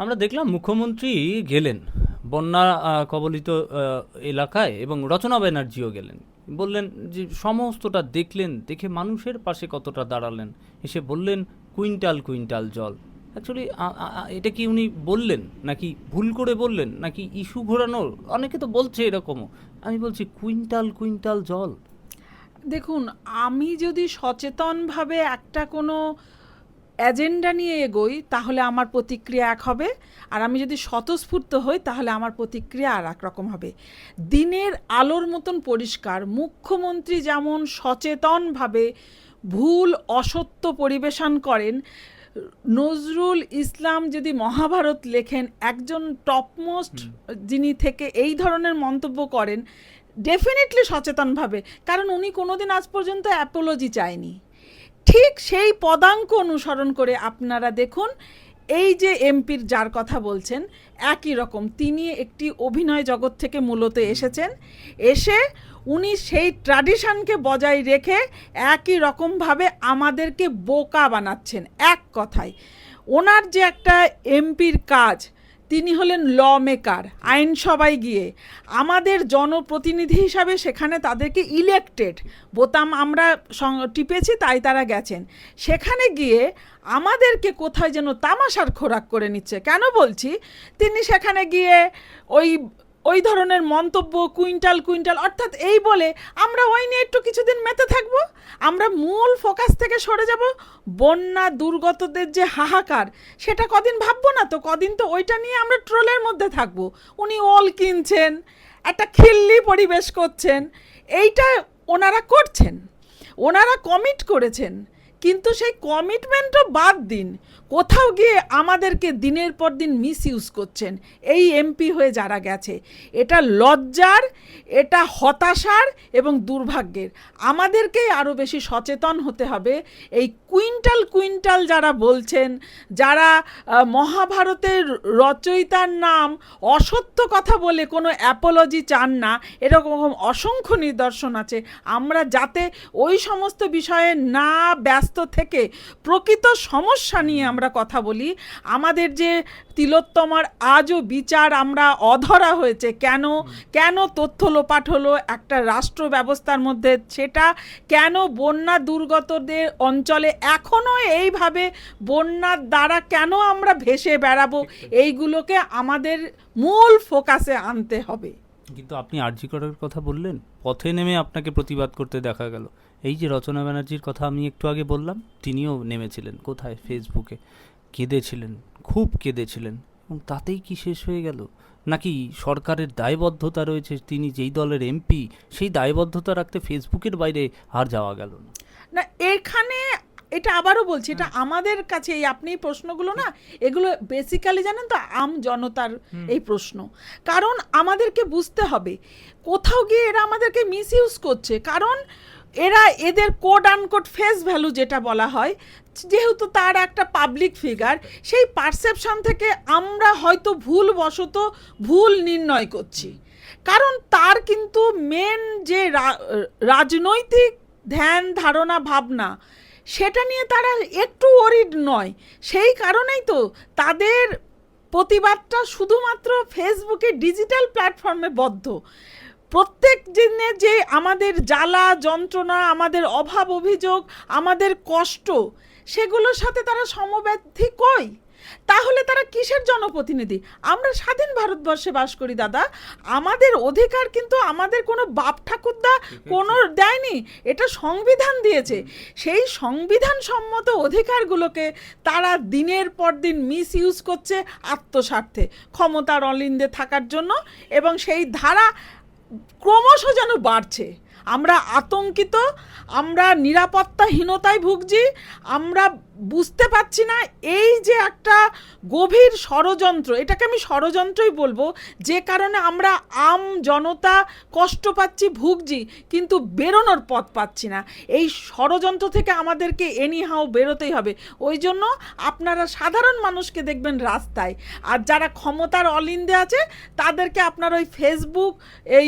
আমরা দেখলাম মুখ্যমন্ত্রী গেলেন। বন্যা কবলিত এলাকায় এবং রচনা ব্যানার্জিও গেলেন। বললেন যে সমস্তটা দেখলেন, দেখে মানুষের পাশে কতটা দাঁড়ালেন। এসে বললেন, কুইন্টাল কুইন্টাল জল। অ্যাকচুয়ালি এটা কি উনি বললেন? নাকি ভুল করে বললেন? নাকি ইস্যু ঘোরানোর? অনেকে তো বলছে এরকমও। আমি বলছি, কুইন্টাল কুইন্টাল জল? দেখুন, আমি যদি সচেতনভাবে একটা কোনো এজেন্ডা নিয়ে এগোই তাহলে আমার প্রতিক্রিয়া এক হবে। আর আমি যদি স্বতঃস্ফূর্ত হই তাহলে আমার প্রতিক্রিয়া আর এক রকম হবে। দিনের আলোর মতন পরিষ্কার মুখ্যমন্ত্রী যেমন সচেতনভাবে ভুল অসত্য পরিবেশন করেন নজরুল ইসলাম যদি মহাভারত লেখেন একজন টপমোস্ট যিনি থেকে এই ধরনের মন্তব্য করেন ডেফিনেটলি সচেতনভাবে। কারণ উনি কোনোদিন আজ পর্যন্ত অ্যাপোলজি চায়নি। ঠিক সেই পদাঙ্ক অনুসরণ করে আপনারা দেখুন, এই যে এমপির যার কথা বলছেন, একই রকম, তিনি একটি অভিনয় জগৎ থেকে মূলত এসেছেন। এসে উনি সেই ট্র্যাডিশনকে বজায় রেখে একই রকমভাবে আমাদেরকে বোকা বানাচ্ছেন, এক কথায়। ওনার যে একটা এমপির কাজ তিনি হলেন ল মেকার আইনসভায় গিয়ে। আমাদের জনপ্রতিনিধি হিসাবে সেখানে তাদেরকে ইলেকটেড বোতাম আমরা টিপেছি, তাই তারা গেছেন। সেখানে গিয়ে আমাদেরকে কোথায় যেন তামাশার খোরাক করে নিচ্ছে। কেন বলছি? তিনি সেখানে গিয়ে ওই ওই ধরনের মন্তব্য, কুইন্টাল কুইন্টাল, অর্থাৎ এই বলে আমরা ওই নিয়ে একটু কিছুদিন মেতে থাকব। আমরা মূল ফোকাস থেকে সরে যাব। বন্যা দুর্গতদের যে হাহাকার, সেটা কদিন ভাববো না তো? কদিন তো ওইটা নিয়ে আমরা ট্রোলের মধ্যে থাকব। উনি ওল কিনছেন, একটা খিল্লি পরিবেশ করছেন, এইটা ওনারা করছেন। ওনারা কমিট করেছেন। কিন্তু সেই কমিটমেন্টও বাদ দিন। কোথাও গিয়ে আমাদেরকে দিনের পর দিন মিস ইউজ করছেন। এই এমপি হয়ে যারা গেছে, এটা লজ্জার, এটা হতাশার এবং দুর্ভাগ্যের। আমাদেরকেই আরও বেশি সচেতন হতে হবে। এই কুইন্টাল কুইন্টাল যারা বলছেন, যারা মহাভারতের রচয়িতার নাম অসত্য কথা বলে কোনো অ্যাপোলজি চান না, এরকম অসংখ্য নিদর্শন আছে। আমরা যাতে ওই সমস্ত বিষয়ে না ব্যস্ত থেকে প্রকৃত সমস্যা নিয়ে আমরা কথা বলি। আমাদের যে তিলোত্তমার আজও বিচার আমরা অধরা হয়েছে। কেন? কেন তথ্য লোপাট হলো? একটা রাষ্ট্র ব্যবস্থার মধ্যে সেটা কেন বন্যা দুর্গতদের অঞ্চলে এখনও এইভাবে বন্যার দ্বারা কেন আমরা ভেসে বেড়াবো? এইগুলোকে আমাদের মূল ফোকাসে আনতে হবে। কিন্তু আপনি আরজি করার কথা বললেন, পথে নেমে আপনাকে প্রতিবাদ করতে দেখা গেল। এই যে রচনা ব্যানার্জির কথা আমি একটু আগে বললাম, তিনিও নেমেছিলেন। কোথায়? ফেসবুকে। কেঁদেছিলেন, খুব কেঁদেছিলেন। এবং তাতেই কি শেষ হয়ে গেল? নাকি সরকারের দায়বদ্ধতা রয়েছে, তিনি যেই দলের এমপি, সেই দায়বদ্ধতা রাখতে ফেসবুকের বাইরে আর যাওয়া গেল না? এখানে এটা আবারও বলছি এটা আমাদের কাছে এই আপনি এই প্রশ্নগুলো না এগুলো বেসিক্যালি জানেন তো আম জনতার এই প্রশ্ন। কারণ আমাদেরকে বুঝতে হবে কোথাও গিয়ে এরা আমাদেরকে মিস ইউজ করছে। কারণ এরা এদের কোড আনকোড ফেস ভ্যালু যেটা বলা হয় যেহেতু তার একটা পাবলিক ফিগার সেই পারসেপশন থেকে আমরা হয়তো ভুল বশত ভুল নির্ণয় করছি। কারণ তার কিন্তু মেন যে রাজনৈতিক ধ্যান ধারণা ভাবনা সেটা নিয়ে তারা একটু ওরিড নয়। সেই কারণেই তো তাদের প্রতিবাদটা শুধুমাত্র ফেসবুকে ডিজিটাল প্ল্যাটফর্মে বদ্ধ। প্রত্যেক দিনে যে আমাদের জ্বালা, যন্ত্রণা, আমাদের অভাব, অভিযোগ, আমাদের কষ্ট, সেগুলোর সাথে তারা সমব্যাধি কই? তাহলে তারা কিসের জনপ্রতিনিধি? আমরা স্বাধীন ভারতবর্ষে বাস করি, দাদা। আমাদের অধিকার কিন্তু আমাদের কোনো বাপ ঠাকুরদা কোনো দেয়নি। এটা সংবিধান দিয়েছে। সেই সংবিধান সম্মত অধিকারগুলোকে তারা দিনের পর দিন মিস ইউজ করছে আত্মস্বার্থে, ক্ষমতার অলিন্দে থাকার জন্য এবং সেই ধারা ক্রমশ যেন বাড়ছে। আমরা আতঙ্কিত, আমরা নিরাপত্তাহীনতায় ভুগছি, আমরা বুঝতে পারছি না, এই যে একটা গভীর ষড়যন্ত্র, এটাকে আমি ষড়যন্ত্রই বলব, যে কারণে আমরা আম জনতা কষ্ট পাচ্ছি, ভুগছি, কিন্তু বেরোনোর পথ পাচ্ছি না। এই ষড়যন্ত্র থেকে আমাদেরকে এনিহাও বেরোতেই হবে। ওই জন্য আপনারা সাধারণ মানুষকে দেখবেন রাস্তায়। আর যারা ক্ষমতার অলিন্দে আছে, তাদেরকে আপনার ওই ফেসবুক এই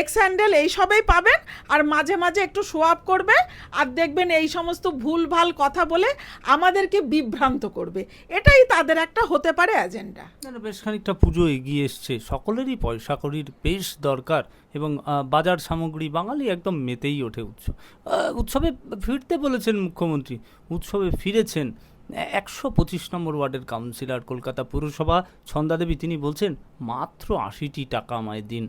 এক্স হ্যান্ডেল এইসবেই পাবেন, আর মাঝে মাঝে একটু শো আপ করবে আর দেখবেন এই সমস্ত ভুলভাল কথা বলে আমাদেরকে বিভ্রান্ত করবে। এটাই তাদের একটা হতে পারে এজেন্ডা বেশ খানিকটা পুজো এগিয়ে এসছে। সকলেরই পয়সা কড়ির বেশ দরকার এবং বাজার সামগ্রী বাঙালি একদম মেতেই ওঠে উৎসব উৎসবে ফিরতে বলেছেন মুখ্যমন্ত্রী, উৎসবে ফিরেছেন একশো পঁচিশ নম্বর ওয়ার্ডের কাউন্সিলর, কলকাতা পুরসভা, ছন্দাদেবী। তিনি বলছেন, মাত্র আশিটি টাকা আমায় দিন।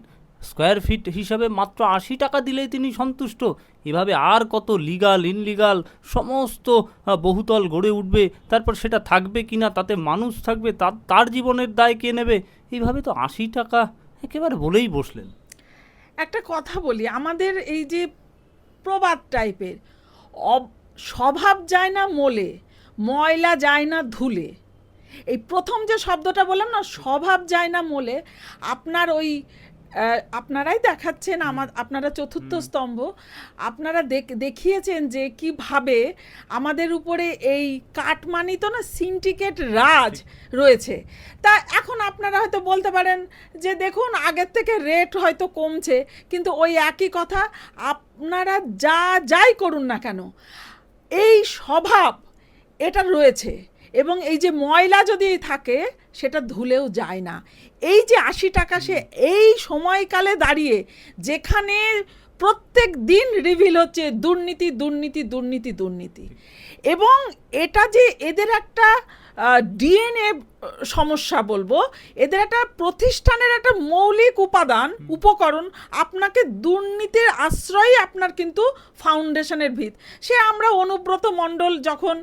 স্কোয়ার ফিট হিসাবে মাত্র আশি টাকা দিলেই তিনি সন্তুষ্ট। এভাবে আর কত লিগাল ইনলিগাল সমস্ত বহুতল গড়ে উঠবে, তারপর সেটা থাকবে কি না তাতে মানুষ থাকবে তার তার জীবনের দায় কে নেবে? এইভাবে তো আশি টাকা একেবারে বলেই বসলেন। একটা কথা বলি, আমাদের এই যে প্রবাদ টাইপের স্বভাব যায় না মোলে, ময়লা যায় না ধুলে। এই প্রথম যে শব্দটা বললাম না, স্বভাব যায় না মোলে, আপনার ওই আপনারাই দেখাচ্ছেন আমার আপনারা চতুর্থ স্তম্ভ। আপনারা দেখ- দেখিয়েছেন যে কীভাবে আমাদের উপরে এই কাটমানি তো না সিন্ডিকেট রাজ রয়েছে। তা এখন আপনারা হয়তো বলতে পারেন যে দেখুন আগের থেকে রেট হয়তো কমছে কিন্তু ওই একই কথা আপনারা যা যাই করুন না কেন এই স্বভাব এটা রয়েছে। এবং এই যে ময়লা যদি থাকে সেটা ধুলেও যায় না। এই যে আশি টাকা সে এই সময়কালে দাঁড়িয়ে যেখানে প্রত্যেক দিন রিভিল হচ্ছে দুর্নীতি দুর্নীতি দুর্নীতি দুর্নীতি। এবং এটা যে এদের একটা ডিএনএ সমস্যা বলব। এদের একটা প্রতিষ্ঠানের একটা মৌলিক উপাদান উপকরণ। আপনাকে দুর্নীতির আশ্রয়ই আপনার কিন্তু ফাউন্ডেশনের ভিত। সে আমরা অনুব্রত মণ্ডল যখন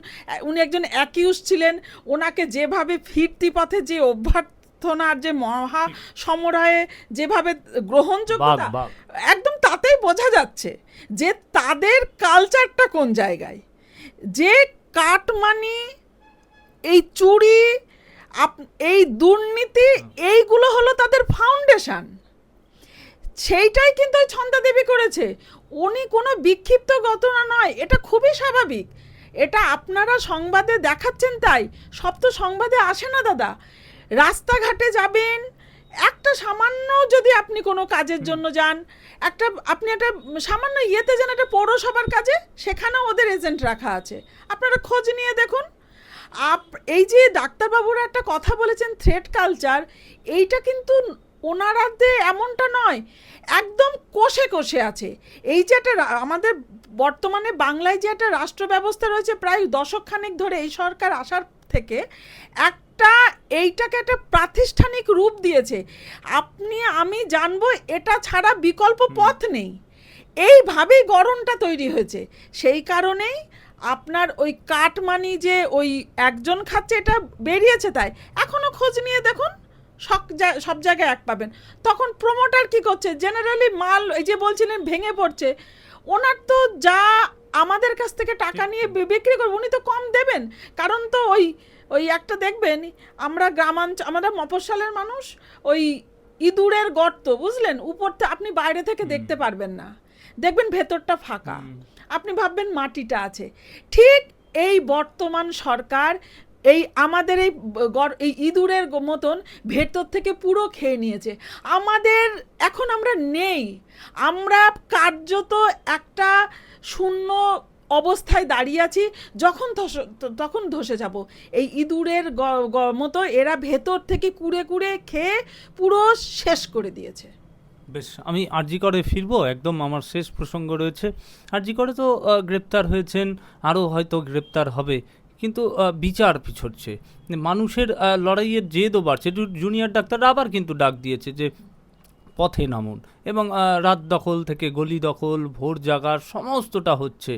উনি একজন অ্যাকিউজ ছিলেন ওনাকে যেভাবে ফিরতি পথে যে অভ্যর্থনার যে মহা সমরায়ে যেভাবে গ্রহণযোগ্যতা। একদম তাতেই বোঝা যাচ্ছে যে তাদের কালচারটা কোন জায়গায়? যে কাটমানি এই চুরি এই দুর্নীতি, এইগুলো হলো তাদের ফাউন্ডেশন সেইটাই কিন্তু ওই ছন্দা দেবী করেছে। উনি কোনো বিক্ষিপ্ত ঘটনা নয়, এটা খুবই স্বাভাবিক। এটা আপনারা সংবাদে দেখাচ্ছেন তাই, সব তো সংবাদে আসে না দাদা। রাস্তাঘাটে যাবেন, একটা সামান্য যদি আপনি কোনো কাজের জন্য যান, একটা, আপনি একটা সামান্য ইয়েতে যান, একটা পৌরসভার কাজে, সেখানেও ওদের এজেন্ট রাখা আছে। আপনারা খোঁজ নিয়ে দেখুন। আপ এই যে ডাক্তারবাবুরা একটা কথা বলেছেন থ্রেড কালচার এইটা কিন্তু ওনারাতে এমনটা নয় একদম কোষে কোষে আছে। এই যে একটা আমাদের বর্তমানে বাংলায় যে একটা রাষ্ট্র ব্যবস্থা রয়েছে প্রায় দশকখানেক ধরে এই সরকার আসার থেকে একটা এইটাকে একটা প্রাতিষ্ঠানিক রূপ দিয়েছে। আপনি আমি জানব এটা ছাড়া বিকল্প পথ নেই। এইভাবেই গড়নটা তৈরি হয়েছে। সেই কারণেই আপনার ওই কাটমানি যে ওই একজন খাচ্ছে এটা বেরিয়েছে তাই। এখনও খোঁজ নিয়ে দেখুন সব সব জায়গায় এক পাবেন। তখন প্রমোটার কি করছে? জেনারেলি মাল এই যে বলছিলেন ভেঙে পড়ছে। ওনার তো যা আমাদের কাছ থেকে টাকা নিয়ে বিক্রি করবে উনি তো কম দেবেন। কারণ তো ওই ওই একটা দেখবেন আমরা গ্রামাঞ্চল আমরা মফস্বলের মানুষ ওই ইঁদুরের গর্ত বুঝলেন? উপর আপনি বাইরে থেকে দেখতে পারবেন না। দেখবেন ভেতরটা ফাঁকা। আপনি ভাববেন মাটিটা আছে। ঠিক এই বর্তমান সরকার, এই আমাদের এই এই ইঁদুরের মতন ভেতর থেকে পুরো খেয়ে নিয়েছে। আমাদের এখন আমরা নেই। আমরা কার্যত একটা শূন্য অবস্থায় দাঁড়িয়ে আছি, যখন তখন ধসে যাব। এই ইঁদুরের মতো এরা ভেতর থেকে কুড়ে কুড়ে খেয়ে পুরো শেষ করে দিয়েছে। বেশ, আমি আরজি করে ফিরবো, একদম আমার শেষ প্রসঙ্গ রয়েছে। আরজি করে তো গ্রেপ্তার হয়েছেন, আরও হয়তো গ্রেপ্তার হবে, কিন্তু বিচার পিছচ্ছে মানুষের লড়াইয়ের জেদও বাড়ছে। জুনিয়র ডাক্তাররা আবার কিন্তু ডাক দিয়েছে যে, পথে নামুন এবং রাত দখল থেকে গলি দখল, ভোর জাগার সমস্তটা হচ্ছে।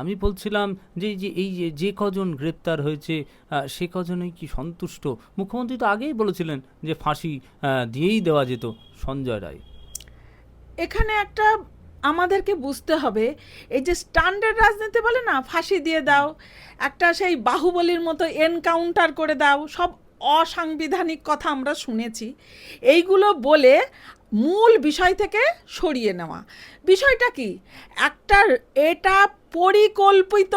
আমি বলছিলাম যে যে, এই যে যে কজন গ্রেপ্তার হয়েছে সে কজনই কি সন্তুষ্ট? মুখ্যমন্ত্রী তো আগেই বলেছিলেন যে, ফাঁসি দিয়েই দেওয়া যেত সঞ্জয় রায়। এখানে একটা আমাদেরকে বুঝতে হবে এই যে স্ট্যান্ডার্ড রাজনীতি বলে না ফাঁসি দিয়ে দাও একটা সেই বাহুবলীর মতো এনকাউন্টার করে দাও সব অসাংবিধানিক কথা আমরা শুনেছি এইগুলো বলে মূল বিষয় থেকে সরিয়ে নেওয়া। বিষয়টা কি? একটা এটা পরিকল্পিত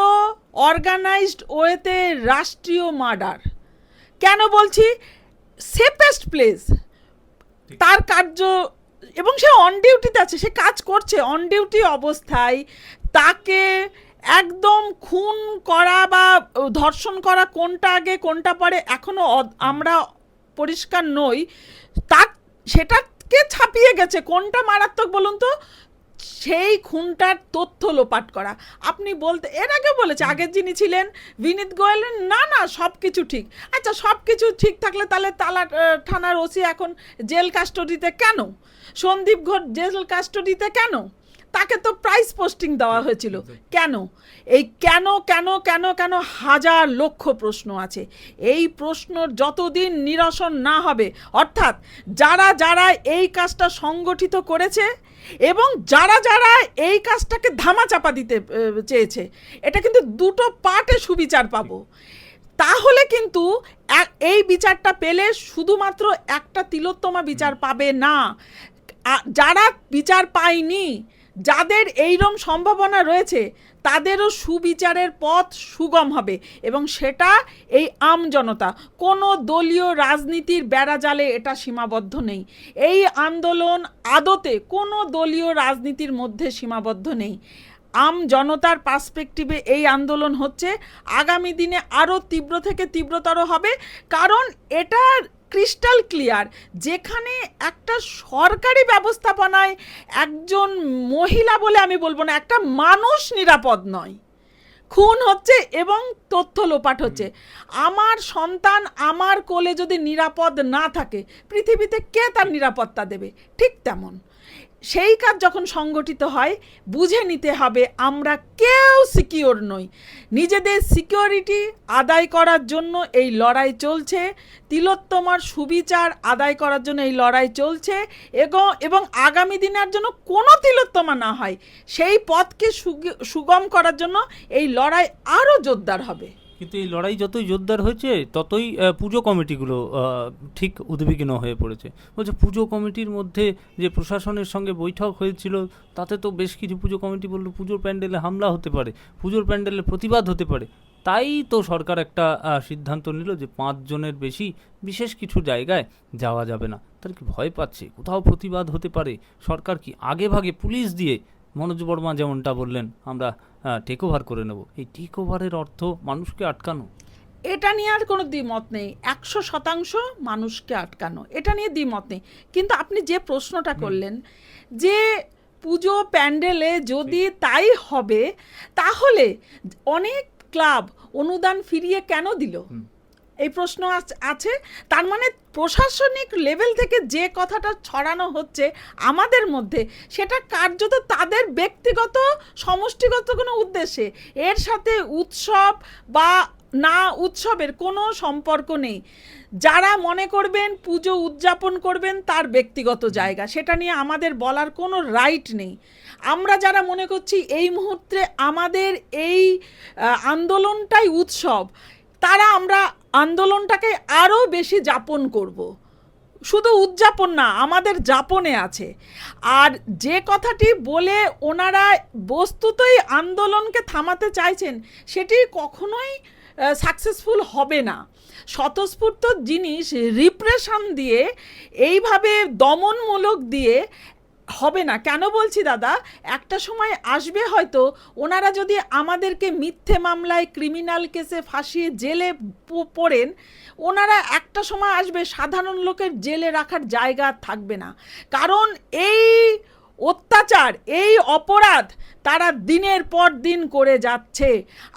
অর্গানাইজড ওয়েতে রাষ্ট্রীয় মার্ডার কেন বলছি? সেফেস্ট প্লেস তার কার্য এবং সে অন ডিউটিতে আছে, সে কাজ করছে অন ডিউটি অবস্থায় তাকে একদম খুন করা বা ধর্ষণ করা কোনটা আগে, কোনটা পরে এখনও আমরা পরিষ্কার নই। তা সেটাকে ছাপিয়ে গেছে। কোনটা মারাত্মক বলুন তো? সেই খুনটার তথ্য লোপাট করা। আপনি বলতে, এর আগে বলেছে, আগের যিনি ছিলেন, বিনীত গোয়েল, না না সব কিছু ঠিক। আচ্ছা সব কিছু ঠিক থাকলে তাহলে তালা থানার ওসি এখন জেল কাস্টডিতে কেন? সন্দীপ ঘোষ জেল কাস্টডিতে কেন? তাকে তো প্রাইস পোস্টিং দেওয়া হয়েছিল। কেন? এই কেন কেন কেন কেন হাজার লক্ষ প্রশ্ন আছে। এই প্রশ্ন যতদিন নিরসন না হবে, অর্থাৎ যারা যারা এই কাজটা সংগঠিত করেছে এবং যারা যারা এই কাজটাকে ধামা চাপা দিতে চেয়েছে এটা কিন্তু দুটো পার্টে সুবিচার পাবো। তাহলে কিন্তু এই বিচারটা পেলে শুধুমাত্র একটা তিলোত্তমা বিচার পাবে না। যারা বিচার পায়নি যাদের এইরম সম্ভাবনা রয়েছে তাদেরও সুবিচারের পথ সুগম হবে এবং সেটা এই আম জনতা। কোনো দলীয় রাজনীতির বেড়াজালে এটা সীমাবদ্ধ নেই। এই আন্দোলন আদতে কোনো দলীয় রাজনীতির মধ্যে সীমাবদ্ধ নেই। আম জনতার পার্সপেক্টিভে এই আন্দোলন হচ্ছে। আগামী দিনে আরও তীব্র থেকে তীব্রতর হবে। কারণ এটা ক্রিস্টাল ক্লিয়ার যেখানে একটা সরকারি ব্যবস্থাপনায় একজন মহিলা বলে আমি বলব না, একটা মানুষ নিরাপদ নয়। খুন হচ্ছে এবং তথ্য লোপাট হচ্ছে। আমার সন্তান আমার কোলে যদি নিরাপদ না থাকে, পৃথিবীতে কে তার নিরাপত্তা দেবে? ঠিক তেমন। সেই কাজ যখন সংগঠিত হয়, বুঝে নিতে হবে আমরা কেউ সিকিওর নই। নিজেদের সিকিউরিটি আদায় করার জন্য এই লড়াই চলছে, তিলোত্তমার সুবিচার আদায় করার জন্য এই লড়াই চলছে এবং এবং আগামী দিনের জন্য কোনো তিলোত্তমা না হয়। সেই পথকে সুগম করার জন্য এই লড়াই আরও জোরদার হবে। কিন্তু এই লড়াই যতই জোরদার হয়েছে, ততই পুজো কমিটিগুলো ঠিক উদ্বিগ্ন হয়ে পড়েছে। বলছে, পুজো কমিটির মধ্যে যে প্রশাসনের সঙ্গে বৈঠক হয়েছিল, তাতে তো বেশ কিছু পুজো কমিটি বলল, পুজোর প্যান্ডেলে হামলা হতে পারে, পুজোর প্যান্ডেলে প্রতিবাদ হতে পারে। তাই তো সরকার একটা সিদ্ধান্ত নিল যে পাঁচজনের বেশি বিশেষ কিছু জায়গায় যাওয়া যাবে না। তার কি ভয় পাচ্ছে? কোথাও প্রতিবাদ হতে পারে? সরকার কি আগে ভাগে পুলিশ দিয়ে মনোজ বর্মা যেমনটা বললেন আমরা টেক ওভার করে নেব। এই টেক ওভারের অর্থ মানুষকে আটকানো? এটা নিয়ে আর কোনো দ্বিমত নেই। একশো শতাংশ মানুষকে আটকানো। এটা নিয়ে দ্বিমত নেই। কিন্তু আপনি যে প্রশ্নটা করলেন যে পুজো প্যান্ডেলে যদি তাই হবে তাহলে অনেক ক্লাব অনুদান ফিরিয়ে কেন দিল। এই প্রশ্ন আছ- তার মানে প্রশাসনিক লেভেল থেকে যে কথাটা ছড়ানো হচ্ছে আমাদের মধ্যে, সেটা কার্যত তাদের ব্যক্তিগত, সমষ্টিগত কোনো উদ্দেশ্যে। এর সাথে উৎসব বা না উৎসবের কোনো সম্পর্ক নেই। যারা মনে করবেন পুজো উদযাপন করবেন তার ব্যক্তিগত জায়গা, সেটা নিয়ে আমাদের বলার কোনো রাইট নেই। আমরা যারা মনে করছি এই মুহূর্তে আমাদের এই আন্দোলনটাই উৎসব তারা আমরা আন্দোলনটাকে আরও বেশি যাপন করব। শুধু উদযাপন না, আমাদের যাপনে আছে। আর যে কথাটি বলে ওনারা বস্তুতই আন্দোলনকে থামাতে চাইছেন, সেটি কখনোই সাকসেসফুল হবে না। স্বতঃস্ফূর্ত জিনিস রিপ্রেশন দিয়ে, এইভাবে দমনমূলক দিয়ে হবে না। কেন বলছি দাদা? একটা সময় আসবে হয়তো, ওনারা যদি আমাদেরকে মিথ্যে মামলায় ক্রিমিনাল কেসে ফাঁসিয়ে জেলে পড়েন, ওনারা একটা সময় আসবে সাধারণ লোকের জেলে রাখার জায়গা থাকবে না। কারণ এই অত্যাচার, এই অপরাধ তারা দিনের পর দিন করে যাচ্ছে।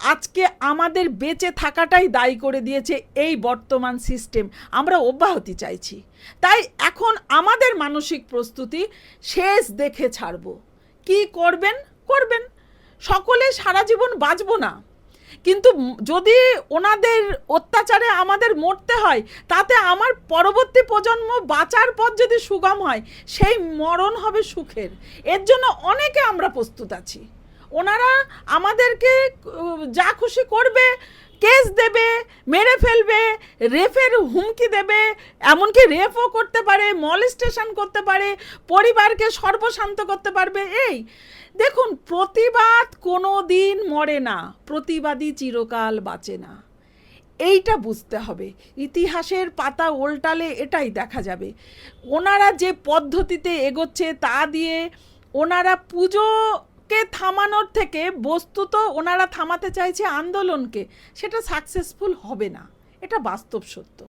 আজকে আমাদের বেঁচে থাকাটাই দায়ী করে দিয়েছে এই বর্তমান সিস্টেম আমরা অব্যাহতি চাইছি। তাই এখন আমাদের মানসিক প্রস্তুতি শেষ দেখে ছাড়ব। কি করবেন? করবেন। সকলে সারা জীবন বাঁচব না। কিন্তু যদি ওনাদের অত্যাচারে আমাদের মরতে হয়, তাতে আমার পরবর্তী প্রজন্ম বাঁচার পথ যদি সুগম হয়, সেই মরণ হবে সুখের। এর জন্য অনেকে আমরা প্রস্তুত আছি। ওনারা আমাদেরকে যা খুশি করবে কেস দেবে, মেরে ফেলবে, রেফের হুমকি দেবে, এমনকি রেফও করতে পারে, মলেস্টেশন করতে পারে, পরিবারকে সর্বশান্ত করতে পারবে। এই, দেখুন, প্রতিবাদ কোনো দিন মরে না প্রতিবাদী চিরকাল বাঁচে না। এইটা বুঝতে হবে। ইতিহাসের পাতা উল্টালে এটাই দেখা যাবে। ওনারা যে পদ্ধতিতে এগোচ্ছে তা দিয়ে ওনারা পুজো লোককে থামানোর থেকে বস্তুত ওনারা থামাতে চাইছে আন্দোলনকে, সেটা সাকসেসফুল হবে না। এটা বাস্তব সত্য।